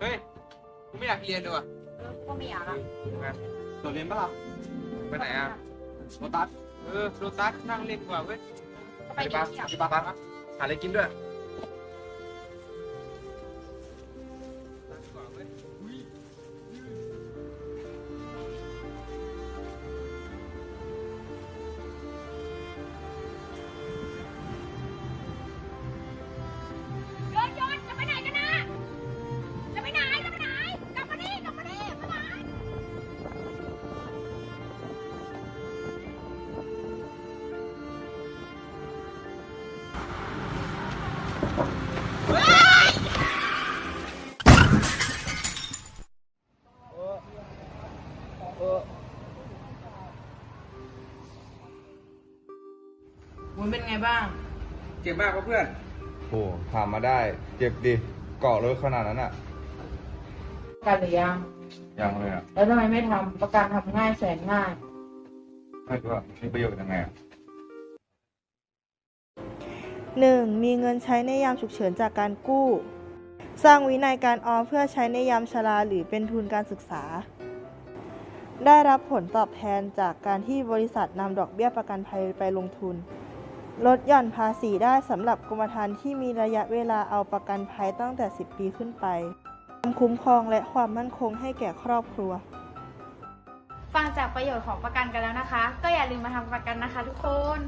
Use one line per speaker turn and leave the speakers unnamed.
เฮ้ย กูไม่อยากเรียนเลยว่ะ
เออก็ไม่อยากอะ
โดดเรียนปะล่ะ
ไปไหนอะ
โรตัส
เออโรตัสนั่งเล่นกว่าเว้ย
ก็ไปดีที่อยาก
ที่บ้านปั๊บหาอะไรกินด้วย
วุ้นเป็นไงบ้าง
เจ็บมากปะเพื่อน
โอ้ถามมาได้ เจ็บดิเกาะเลยขนาดนั้นอะ
ประกันหรือยัง
ยังเลยอะ
แล้วทำไมไม่ทำประกันทำง่ายแสนง่าย
ไม่รู้ว่ามีประโยชน์ยังไงอะ
1. มีเงินใช้ในยามฉุกเฉินจากการกู้ สร้างวินัยการออมเพื่อใช้ในยามชราหรือเป็นทุนการศึกษา ได้รับผลตอบแทนจากการที่บริษัทนำดอกเบี้ยประกันภัยไปลงทุน ลดหย่อนภาษีได้สำหรับกรมธรรม์ที่มีระยะเวลาเอาประกันภัยตั้งแต่ 10 ปีขึ้นไปความคุ้มครองและความมั่นคงให้แก่ครอบครัว
ฟังจากประโยชน์ของประกันกันแล้วนะคะ ก็อย่าลืมมาทำประกันนะคะทุกคน